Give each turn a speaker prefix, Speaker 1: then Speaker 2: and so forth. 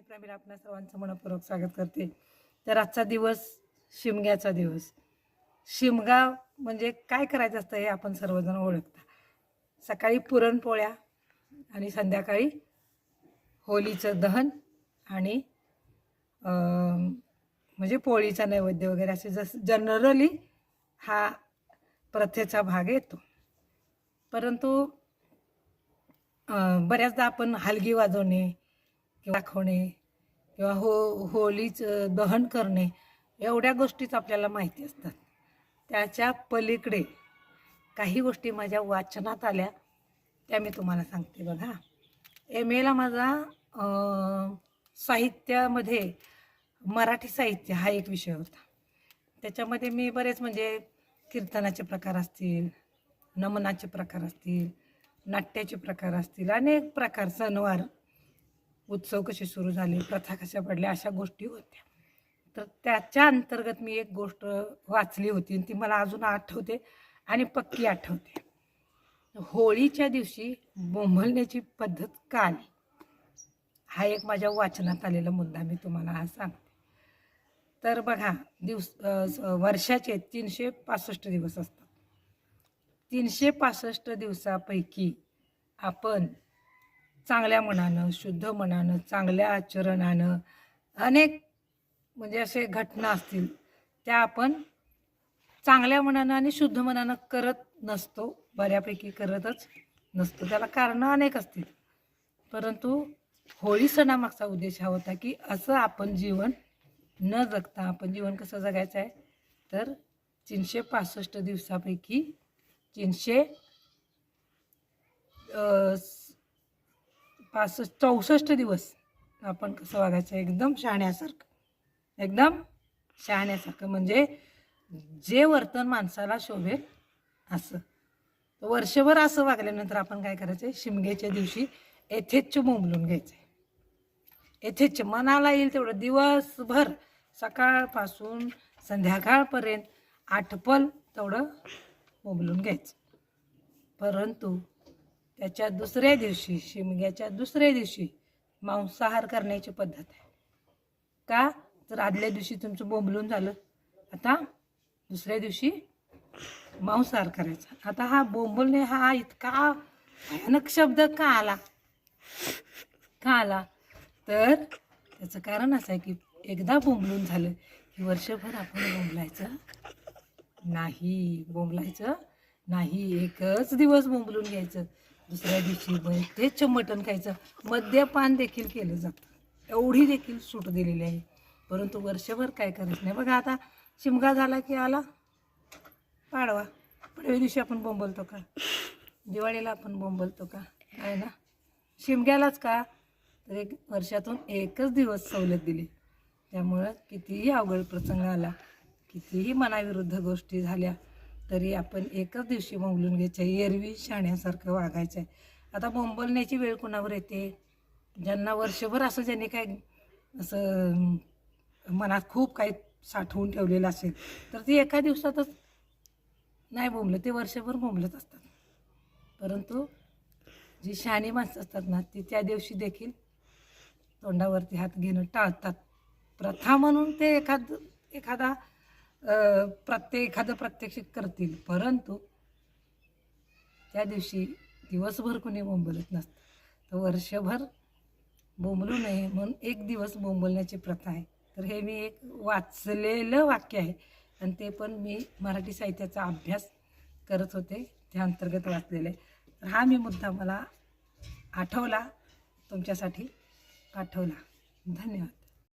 Speaker 1: मी प्रमीला आपल्या सर्वांचं मनपूर्वक स्वागत करते. तर आजचा दिवस शिमग्याचा दिवस. शिमगा म्हणजे काय करायचं असतं हे आपण सर्वजण ओळखता. सकाळी पुरणपोळ्या आणि संध्याकाळी होलीचं दहन आणि म्हणजे पोळीचा नैवेद्य वगैरे असे जस जनरली हा प्रथेचा भाग येतो. परंतु बऱ्याचदा आपण हलगी वाजवणे किंवा दाखवणे किंवा हो होलीचं दहन करणे एवढ्या गोष्टीच आपल्याला माहिती असतात. त्याच्या पलीकडे काही गोष्टी माझ्या वाचनात आल्या त्या मी तुम्हाला सांगते बघा. एम एला माझा साहित्यामध्ये मराठी साहित्य हा एक विषय होता. त्याच्यामध्ये मी बरेच म्हणजे कीर्तनाचे प्रकार असतील नमनाचे प्रकार असतील नाट्याचे प्रकार असतील अनेक प्रकार सणवार उत्सव कसे सुरू झाले प्रथा कशा पडल्या अशा गोष्टी होत्या. तर त्याच्या अंतर्गत मी एक गोष्ट वाचली होती आणि ती मला अजून आठवते आणि पक्की आठवते. होळीच्या दिवशी बोंबलण्याची पद्धत का आली? हा एक माझ्या वाचनात आलेला मुद्दा मी तुम्हाला हा सांगते. तर बघा दिवस वर्षाचे तीनशे पासष्ट दिवस असतात. तीनशे पासष्ट दिवसापैकी आपण चांगल्या मनानं शुद्ध मनानं चांगल्या आचरणानं अनेक म्हणजे असे घटना असतील त्या आपण चांगल्या मनानं आणि शुद्ध मनानं करत नसतो. बऱ्यापैकी करतच नसतो. त्याला कारणं अनेक असतील. परंतु होळी सणामागचा उद्देश हा होता की असं आपण जीवन न जगता आपण जीवन कसं जगायचं आहे? तर तीनशे पासष्ट दिवसापैकी तीनशे पासष्ट चौसष्ट दिवस आपण कसं वागायचं? एकदम शहाण्यासारखं. एकदम शहाण्यासारखं. म्हणजे जे वर्तन माणसाला शोभेल असं. वर्षभर असं वागल्यानंतर आपण काय करायचं आहे शिमग्याच्या दिवशी यथेच्छ मुंबलून घ्यायचं आहे यथेच्छ मनाला येईल तेवढं. दिवसभर सकाळपासून संध्याकाळपर्यंत आठपल तेवढं मोबलून घ्यायचं. परंतु त्याच्या दुसऱ्या दिवशी शिमग्याच्या दुसऱ्या दिवशी मांसाहार करण्याची पद्धत आहे. का? तर आदल्या दिवशी तुमचं बोंबलून झालं आता दुसऱ्या दिवशी मांसाहार करायचा. आता हा बोंबलणे हा इतका भयानक शब्द का आला? का आला? तर त्याचं कारण असं आहे की एकदा बोंबलून झालं की वर्षभर आपण बोंबलायचं नाही. बोंबलायचं नाही. एकच दिवस बोंबलून घ्यायचं. दुसऱ्या दिवशी मग तेच मटण खायचं. मद्यपान देखील केलं जातं. एवढी देखील सूट दिलेली आहे. परंतु वर्षभर काय करायचं नाही. बघा आता शिमगा झाला की आला पाडवा. पाडव्या दिवशी आपण बोंबलतो का? दिवाळीला आपण बोंबलतो का? आहे ना? शिमग्यालाच का? तर एक वर्षातून एकच दिवस सवलत दिली. त्यामुळं कितीही अवघड प्रसंग आला कितीही मनाविरुद्ध गोष्टी झाल्या तरी आपण एकच दिवशी बोंबलून घ्यायचं. आहे एरवी शाण्यासारखं वागायचं आहे आता बोंबलण्याची वेळ कुणावर येते? ज्यांना वर्षभर असं ज्यांनी काय असं मनात खूप काही साठवून ठेवलेलं असेल तर ते एका दिवसातच नाही बोंबलं ते वर्षभर बोंबलत असतात. परंतु जी शहाणी माणसं असतात ना ती त्या दिवशी देखील तोंडावरती हात घेणं टाळतात. प्रथा म्हणून ते एखाद एखादा प्रत्येक एखादं प्रत्यक्षित करतील. परंतु त्या दिवशी दिवसभर कोणी बोंबलत नसतं. तर वर्षभर बोंबलू नये म्हणून एक दिवस बोंबलण्याची प्रथा आहे. तर हे मी एक वाचलेलं वाक्य आहे. आणि ते पण मी मराठी साहित्याचा अभ्यास करत होते. त्या अंतर्गत वाचलेलं आहे. तर हा मी मुद्दा मला आठवला. तुमच्यासाठी पाठवला. धन्यवाद.